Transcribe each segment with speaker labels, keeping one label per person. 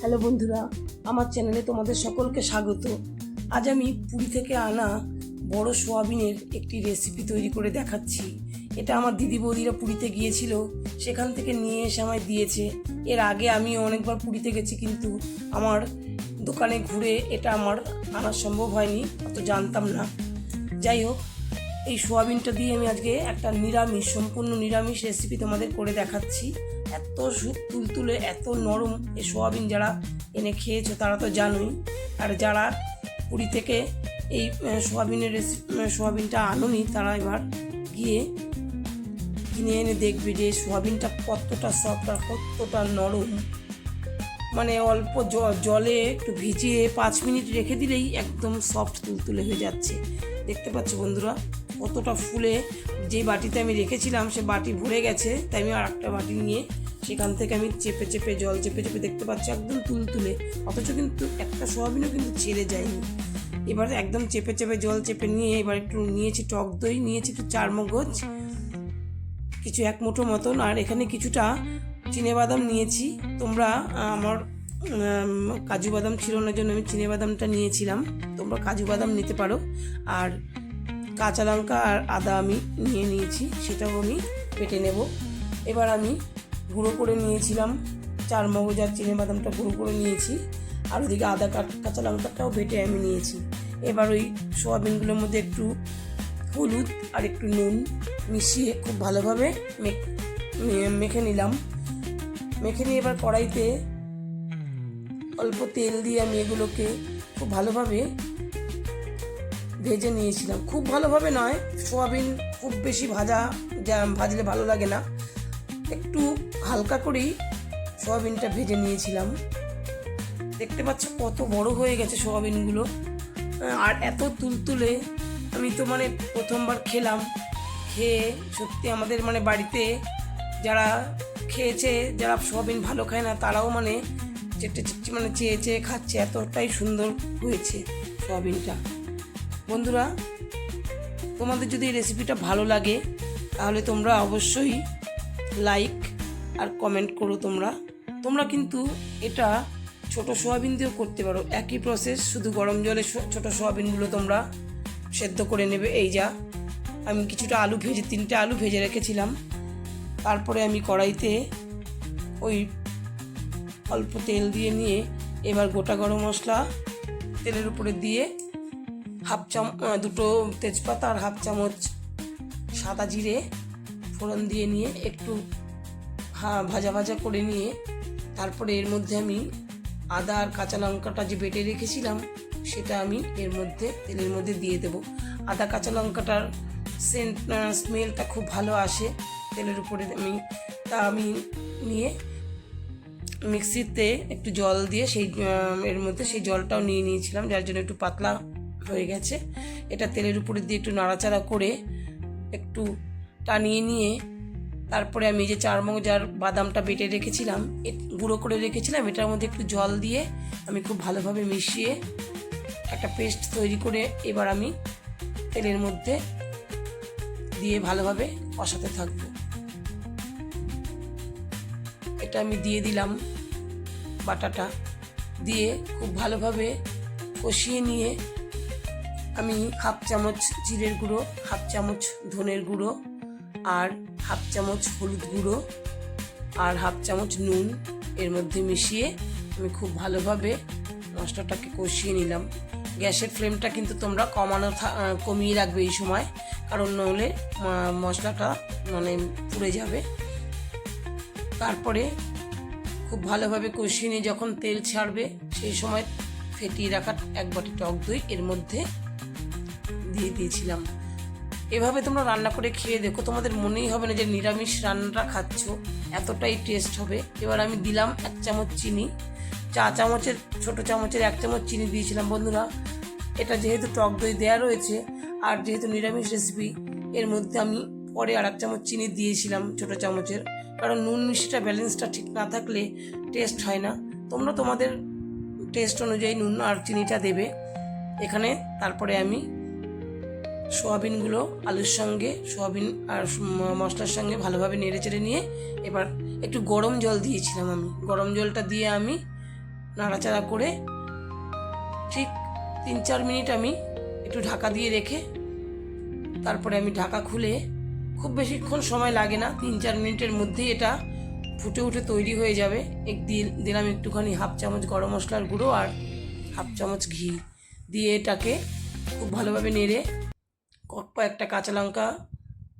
Speaker 1: Hello বন্ধুরা, আমার চ্যানেলে তোমাদের সকলকে স্বাগত। আজ আমি পুরী থেকে আনা বড় সোয়াবিনের একটি রেসিপি তৈরি করে দেখাচ্ছি। এটা আমার দিদি বৌদিরা পুরীতে গিয়েছিল, সেখান থেকে নিয়ে এসে আমায় দিয়েছে। এর আগে আমি অনেকবার পুরীতে গেছি, কিন্তু আমার দোকানে ঘুরে এটা আমার আনা সম্ভব হয়নি, অত জানতাম না। যাই হোক এই সোয়াবিনটা দিয়ে আমি আজকে একটা নিরামিষ, সম্পূর্ণ নিরামিষ রেসিপি তোমাদের করে দেখাচ্ছি। এত তুলতুলে, এত নরম এই সোয়াবিন যারা এনে খেয়েছো তারা তো জানোই। আর যারা পুরী থেকে এই সোয়াবিনের রেসিপি সোয়াবিনটা আনোনি, তারা এবার গিয়ে কিনে এনে দেখবে যে সোয়াবিনটা কতটা সফট আর কতটা নরম। মানে অল্প জলে একটু ভিজিয়ে পাঁচ মিনিট রেখে দিলেই একদম সফট তুলতুলে হয়ে যাচ্ছে। দেখতে পাচ্ছ বন্ধুরা? কতটা ফুলে যে বাটিতে আমি রেখেছিলাম সে বাটি ভরে গেছে, তাই আমি আর একটা বাটি নিয়ে সেখান থেকে আমি চেপে চেপে জল চেপে চেপে দেখতে পাচ্ছি একদম তুলতুলে, অথচ কিন্তু একটা সোয়াবিনও কিন্তু ছেড়ে যায়নি। এবার একদম চেপে চেপে জল চেপে নিয়ে এবার একটু নিয়েছি টক দই, নিয়েছি একটু চার মগজ, কিছু এক মুঠো মতন, আর এখানে কিছুটা বাদাম নিয়েছি। তোমরা, আমার কাজু বাদাম ছিল না জন্য আমি বাদামটা নিয়েছিলাম, তোমরা কাজু বাদাম নিতে পারো। আর কাঁচা লঙ্কা আর আদা আমি নিয়ে নিয়েছি, সেটাও আমি পেটে নেব। এবার আমি গুঁড়ো করে নিয়েছিলাম, চার মগজ আর চিনে বাদামটা গুঁড়ো করে নিয়েছি, আর ওদিকে আদা কাঁচা লঙ্কাটাও বেটে আমি নিয়েছি। এবার ওই সোয়াবিনগুলোর মধ্যে একটু হলুদ আর একটু নুন মিশিয়ে খুব ভালোভাবে মেখে নিলাম। মেখে নিয়ে এবার কড়াইতে অল্প তেল দিয়ে আমি এগুলোকে খুব ভালোভাবে ভেজে নিয়েছিলাম। খুব ভালোভাবে নয়, সোয়াবিন খুব বেশি ভাজা, যা ভাজলে ভালো লাগে না। একটু হালকা করেই সোয়াবিনটা ভেজে নিয়েছিলাম। দেখতে পাচ্ছ কত বড় হয়ে গেছে সোয়াবিনগুলো। আর এত তুলতুলে আমি তো মানে প্রথমবার খেলাম। খেয়ে সত্যি আমাদের মানে বাড়িতে যারা খেয়েছে, যারা সোয়াবিন ভালো খায় না, তারাও মানে চেটে চেটে মানে চেয়ে চেয়ে খাচ্ছে। এতটাই সুন্দর হয়েছে সোয়াবিনটা। বন্ধুরা, তোমাদের যদি এই রেসিপিটা ভালো লাগে, তাহলে তোমরা অবশ্যই লাইক আর কমেন্ট করো তোমরা। তোমরা কিন্তু এটা ছোট সোয়াবিন দিয়েও করতে পারো। একই প্রসেস শুধু গরম জলে ছোট সোয়াবিনগুলো তোমরা সেদ্ধ করে নেবে। এই যা, আমি কিছুটা আলু ভেজে, তিনটে আলু ভেজে রেখেছিলাম। তারপরে আমি কড়াইতে ওই অল্প তেল দিয়ে নিয়ে, এবার গোটা গরম মশলা তেলের উপরে দিয়ে হাফ চাম দুটো তেজপাতা আর হাফ চামচ সাদা জিরে ফোড়ন দিয়ে নিয়ে একটু ভাজা ভাজা করে নিয়ে তারপরে এর মধ্যে আমি আদা আর কাঁচা লঙ্কাটা যে বেটে রেখেছিলাম সেটা আমি এর মধ্যে, তেলের মধ্যে দিয়ে দেব। আদা কাঁচা লঙ্কাটার সেন্ট স্মেলটা খুব ভালো আসে তেলের উপরে আমি, তা আমি নিয়ে মিক্সিতে একটু জল দিয়ে সেই এর মধ্যে সেই জলটাও নিয়ে নিয়েছিলাম যার জন্য একটু পাতলা হয়ে গেছে। এটা তেলের উপরে দিয়ে একটু নাড়াচাড়া করে একটু টানিয়ে নিয়ে তারপরে আমি যে চার মগজ আর বাদামটা বেটে রেখেছিলাম গুঁড়ো করে রেখেছিলাম, এটার মধ্যে একটু জল দিয়ে আমি খুব ভালোভাবে মিশিয়ে একটা পেস্ট তৈরি করে এবার আমি তেলের মধ্যে দিয়ে ভালোভাবে কষাতে থাকব। এটা আমি দিয়ে দিলাম বাটাটা, দিয়ে খুব ভালোভাবে কষিয়ে নিয়ে আমি হাফ চামচ জিরের গুঁড়ো হাফ চামচ ধনের গুঁড়ো আর হাফ চামচ হলুদ গুঁড়ো আর হাফ চামচ নুন এর মধ্যে মিশিয়ে আমি খুব ভালোভাবে মশলাটাকে কষিয়ে নিলাম। গ্যাসের ফ্লেমটা কিন্তু তোমরা কমানো কমিয়ে রাখবে এই সময় কারণ আহ, মশলাটা মানে পুড়ে যাবে। তারপরে খুব ভালোভাবে কষিয়ে নিয়ে যখন তেল ছাড়বে সেই সময় ফেটিয়ে রাখা এক বাটি টক দই এর মধ্যে দিয়ে দিয়েছিলাম। এভাবে তোমরা রান্না করে খেয়ে দেখো, তোমাদের মনেই হবে না যে নিরামিষ রান্নাটা খাচ্ছ, এতটাই টেস্ট হবে। এবার আমি দিলাম এক চামচ চিনি, চা চামচের, ছোট চামচের এক চামচ চিনি দিয়েছিলাম বন্ধুরা। এটা যেহেতু টক দই দেওয়া রয়েছে, আর যেহেতু নিরামিষ রেসিপি এর মধ্যে আমি পরে আর এক চামচ চিনি দিয়েছিলাম ছোট চামচের, কারণ নুন মিষ্টিটা ব্যালেন্সটা ঠিক না থাকলে টেস্ট হয় না। তোমরা তোমাদের টেস্ট অনুযায়ী নুন আর চিনিটা দেবে। এখানে তারপরে আমি সোয়াবিনগুলো আলুর সঙ্গে, সোয়াবিন আর মশলার সঙ্গে ভালোভাবে নেড়ে চেড়ে নিয়ে এবার একটু গরম জল দিয়েছিলাম আমি। গরম জলটা দিয়ে আমি নাড়াচাড়া করে ঠিক তিন চার মিনিট আমি একটু ঢাকা দিয়ে রেখে তারপরে আমি ঢাকা খুলে খুব বেশিক্ষণ সময় লাগে না তিন চার মিনিটের মধ্যেই এটা ফুটে উঠে তৈরি হয়ে যাবে। এক দিলাম একটুখানি হাফ চামচ গরম মশলার গুঁড়ো আর হাফ চামচ ঘি। দিয়ে এটাকে খুব ভালোভাবে নেড়ে কয়েকটা কাঁচা লঙ্কা,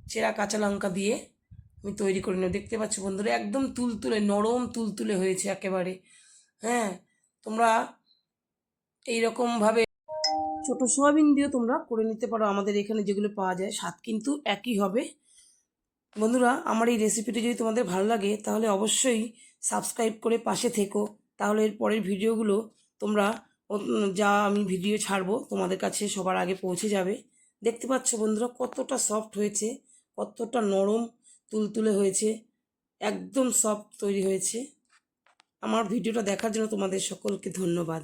Speaker 1: চেরা কাঁচা লঙ্কা দিয়ে আমি তৈরি করে নেব। দেখতে পাচ্ছ বন্ধুরা, একদম তুলতুলে, নরম তুলতুলে হয়েছে একেবারে। হ্যাঁ তোমরা এইরকমভাবে ছোটো সোয়াবিন দিয়েও তোমরা করে নিতে পারো। আমাদের এখানে যেগুলো পাওয়া যায়, স্বাদ কিন্তু একই হবে। বন্ধুরা, আমার এই রেসিপিটি যদি তোমাদের ভালো লাগে, তাহলে অবশ্যই সাবস্ক্রাইব করে পাশে থেকো। তাহলে এর পরের ভিডিওগুলো তোমরা যা আমি ভিডিও ছাড়বো, তোমাদের কাছে সবার আগে পৌঁছে যাবে। দেখতে পাচ্ছ বন্ধুরা কতটা সফট হয়েছে, কতটা নরম তুলতুলে হয়েছে, একদম সফট তৈরি হয়েছে। আমার ভিডিওটা দেখার জন্য তোমাদের সকলকে ধন্যবাদ।